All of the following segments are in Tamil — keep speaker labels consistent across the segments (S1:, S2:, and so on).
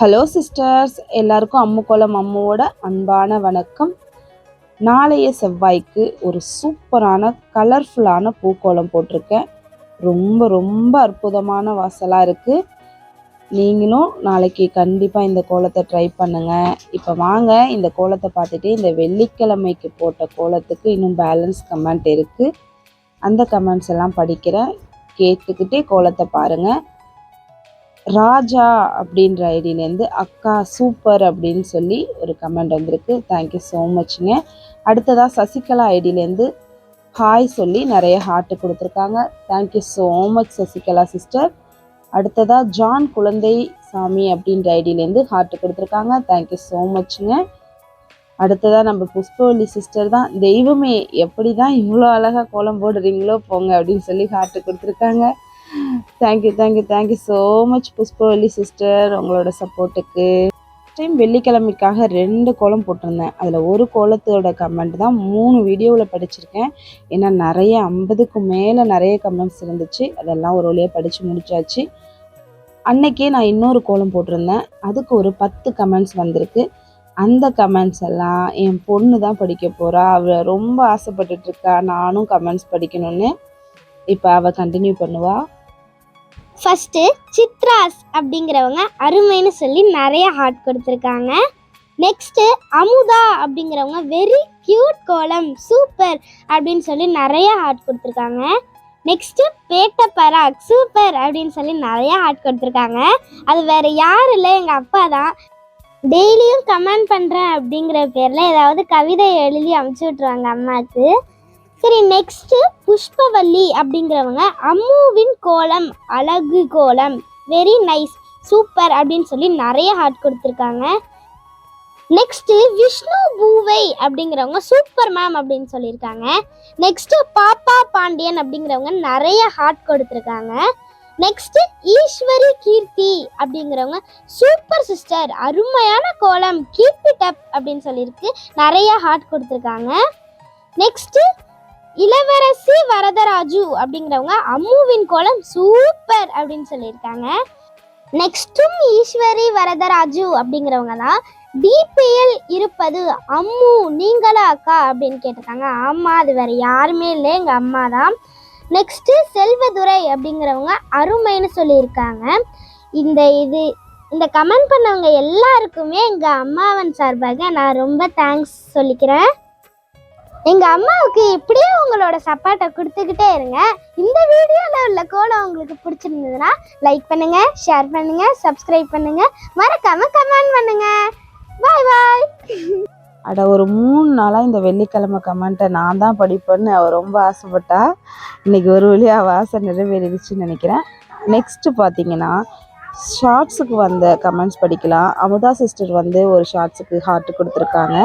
S1: ஹலோ சிஸ்டர்ஸ் எல்லாருக்கும் கோலம் அம்மோட அன்பான வணக்கம் நாளைய செவ்வாய்க்கு ஒரு சூப்பரான கலர்ஃபுல்லான பூக்கோலம் போட்டிருக்கேன் ரொம்ப ரொம்ப அற்புதமான வாசலாக இருக்குது நீங்களும் நாளைக்கு கண்டிப்பாக இந்த கோலத்தை ட்ரை பண்ணுங்கள் இப்போ வாங்க இந்த கோலத்தை பார்த்துட்டு இந்த வெள்ளிக்கிழமைக்கு போட்ட கோலத்துக்கு இன்னும் பேலன்ஸ் கமெண்ட் இருக்குது அந்த கமெண்ட்ஸ் எல்லாம் படிக்கிறேன் கேட்டுக்கிட்டே கோலத்தை பாருங்கள் ராஜா அப்படின்ற ஐடியிலேருந்து அக்கா சூப்பர் அப்படின்னு சொல்லி ஒரு கமெண்ட் வந்திருக்கு தேங்க்யூ ஸோ மச்ங்க அடுத்ததாக சசிகலா ஐடியிலேருந்து ஹாய் சொல்லி நிறைய ஹார்ட்டு கொடுத்துருக்காங்க thank you so much Sasikala sister அடுத்ததாக ஜான் குழந்தை சாமி அப்படின்ற ஐடியிலேருந்து ஹார்ட்டு கொடுத்துருக்காங்க தேங்க்யூ ஸோ மச்ங்க அடுத்ததாக நம்ம புஷ்பவல்லி சிஸ்டர் தான் தெய்வமே எப்படி தான் இவ்வளோ அழகாக கோலம் போடுறீங்களோ போங்க அப்படின்னு சொல்லி ஹார்ட்டு கொடுத்துருக்காங்க thank you thank you thank you so much Pushpavalli sister உங்களோட சப்போர்ட்டுக்கு டைம் வெள்ளிக்கிழமைக்காக ரெண்டு கோலம் போட்டிருந்தேன் அதில் ஒரு கோலத்தோட கமெண்ட் தான் மூணு வீடியோவில் படிச்சிருக்கேன் ஏன்னா நிறைய ஐம்பதுக்கு மேலே நிறைய கமெண்ட்ஸ் இருந்துச்சு அதெல்லாம் ஒரு வழியாக படித்து முடிச்சாச்சு அன்னைக்கே நான் இன்னொரு கோலம் போட்டிருந்தேன் அதுக்கு ஒரு பத்து கமெண்ட்ஸ் வந்திருக்கு அந்த கமெண்ட்ஸ் எல்லாம் என் பொண்ணு தான் படிக்க போகிறா அவள் ரொம்ப ஆசைப்பட்டுட்ருக்கா நானும் கமெண்ட்ஸ் படிக்கணும்னு இப்போ அவள் கண்டினியூ பண்ணுவாள்
S2: ஃபஸ்ட்டு சித்ராஸ் அப்படிங்கிறவங்க அருமைன்னு சொல்லி நிறைய ஹார்ட் கொடுத்துருக்காங்க நெக்ஸ்ட்டு அமுதா அப்படிங்கிறவங்க வெரி க்யூட் கோலம் சூப்பர் அப்படின்னு சொல்லி நிறைய ஹார்ட் கொடுத்துருக்காங்க நெக்ஸ்ட்டு பேட்ட பராக் சூப்பர் அப்படின்னு சொல்லி நிறையா ஹார்ட் கொடுத்துருக்காங்க அது வேறு யாரும் இல்லை எங்கள் அப்பா தான் டெய்லியும் கமெண்ட் பண்ணுறேன் அப்படிங்கிற பேரில் ஏதாவது கவிதை எழுதி அமுச்சு விட்ருவாங்க அம்மாவுக்கு சரி நெக்ஸ்ட்டு புஷ்பவல்லி அப்படிங்கிறவங்க அம்முவின் கோலம் அழகு கோலம் வெரி நைஸ் சூப்பர் அப்படின்னு சொல்லி நிறைய ஹார்ட் கொடுத்துருக்காங்க நெக்ஸ்ட்டு விஷ்ணு பூவை அப்படிங்கிறவங்க சூப்பர் மேம் அப்படின்னு சொல்லியிருக்காங்க நெக்ஸ்ட்டு பாப்பா பாண்டியன் அப்படிங்கிறவங்க நிறைய ஹார்ட் கொடுத்துருக்காங்க நெக்ஸ்ட்டு ஈஸ்வரி கீர்த்தி அப்படிங்கிறவங்க சூப்பர் சிஸ்டர் அருமையான கோலம் கீர்த்தி டப் அப்படின்னு சொல்லியிருக்கு நிறைய ஹார்ட் கொடுத்துருக்காங்க நெக்ஸ்ட்டு இளவரசி வரதராஜு அப்படிங்கிறவங்க அம்முவின் கோலம் சூப்பர் அப்படின்னு சொல்லியிருக்காங்க நெக்ஸ்ட்டும் ஈஸ்வரி வரதராஜு அப்படிங்கிறவங்க தான் டிபிஎல் இருப்பது அம்மு நீங்களா அக்கா அப்படின்னு கேட்டிருக்காங்க ஆமாம் அது வேற யாருமே இல்லை எங்கள் அம்மா தான் நெக்ஸ்ட்டு செல்வதுரை அப்படிங்கிறவங்க அருமைன்னு சொல்லியிருக்காங்க இந்த இது இந்த கமெண்ட் பண்ணவங்க எல்லாருக்குமே எங்கள் அம்மாவன் சார்பாக நான் ரொம்ப தேங்க்ஸ் சொல்லிக்கிறேன் எங்க அம்மாவுக்கு இப்படியே உங்களோட சப்பாட்டை கொடுத்துக்கிட்டே இருங்க இந்த வீடியோவில் உள்ள கோலம் உங்களுக்கு பிடிச்சிருந்ததுன்னா லைக் பண்ணுங்க ஷேர் பண்ணுங்க சப்ஸ்கிரைப் பண்ணுங்க மறக்காம கமெண்ட் பண்ணுங்க பாய் பாய்
S1: அட ஒரு மூணு நாளாக இந்த வெள்ளிக்கிழமை கமெண்ட்டை நான் தான் படிப்பேன்னு அவள் ரொம்ப ஆசைப்பட்டா இன்னைக்கு ஒரு வழியாக வாசல் நிறைவேறிடுச்சு நினைக்கிறேன் நெக்ஸ்ட்டு பார்த்தீங்கன்னா ஷார்ட்ஸுக்கு வந்த கமெண்ட்ஸ் படிக்கலாம் அமுதா சிஸ்டர் வந்து ஒரு ஷார்ட்ஸுக்கு ஹார்ட் கொடுத்துருக்காங்க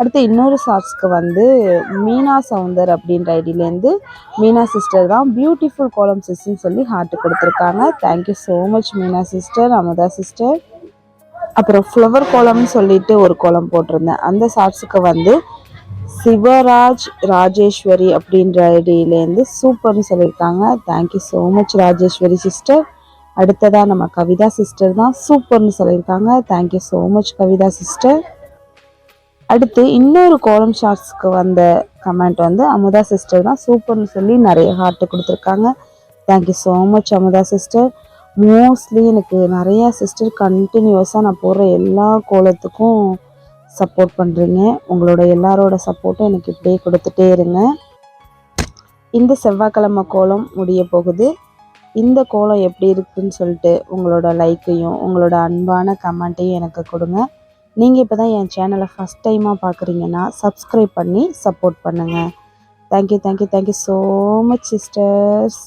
S1: அடுத்து இன்னொரு சாட்ஸ்க்கு வந்து மீனா சவுந்தர் அப்படின்ற ஐடியிலேருந்து மீனா சிஸ்டர் தான் பியூட்டிஃபுல் கோலம் சிஸ்டர்னு சொல்லி ஹார்ட் கொடுத்துருக்காங்க thank you so much Meena sister அமதா sister அப்புறம் ஃப்ளவர் கோலம்னு சொல்லிட்டு ஒரு கோலம் போட்டிருந்தேன் அந்த சாட்ஸுக்கு வந்து சிவராஜ் ராஜேஸ்வரி அப்படின்ற ஐடியிலேருந்து சூப்பர்னு சொல்லியிருக்காங்க thank you so much Rajeswari sister அடுத்ததாக நம்ம கவிதா சிஸ்டர் தான் சூப்பர்னு சொல்லியிருக்காங்க thank you so much Kavitha sister அடுத்து இன்னொரு கோலம் ஷார்ட்ஸ்க்கு வந்த கமெண்ட் வந்து அமுதா சிஸ்டர் தான் சூப்பர்னு சொல்லி நிறைய ஹார்ட்டு கொடுத்துருக்காங்க thank you so much Amutha sister mostly எனக்கு நிறையா சிஸ்டர் கண்டினியூஸாக நான் போடுற எல்லா கோலத்துக்கும் சப்போர்ட் பண்ணுறீங்க உங்களோட எல்லாரோட சப்போர்ட்டும் எனக்கு இப்படியே கொடுத்துட்டே இருங்க இந்த செவ்வாய்க்கிழமை கோலம் முடிய போகுது இந்த கோலம் எப்படி இருக்குன்னு சொல்லிட்டு உங்களோட லைக்கையும் உங்களோட அன்பான கமெண்ட்டையும் எனக்கு கொடுங்க நீங்கள் இப்போ தான் என் சேனலை ஃபஸ்ட் டைமாக பார்க்குறீங்கன்னா சப்ஸ்கிரைப் பண்ணி சப்போர்ட் பண்ணுங்கள் thank you thank you thank you so much sisters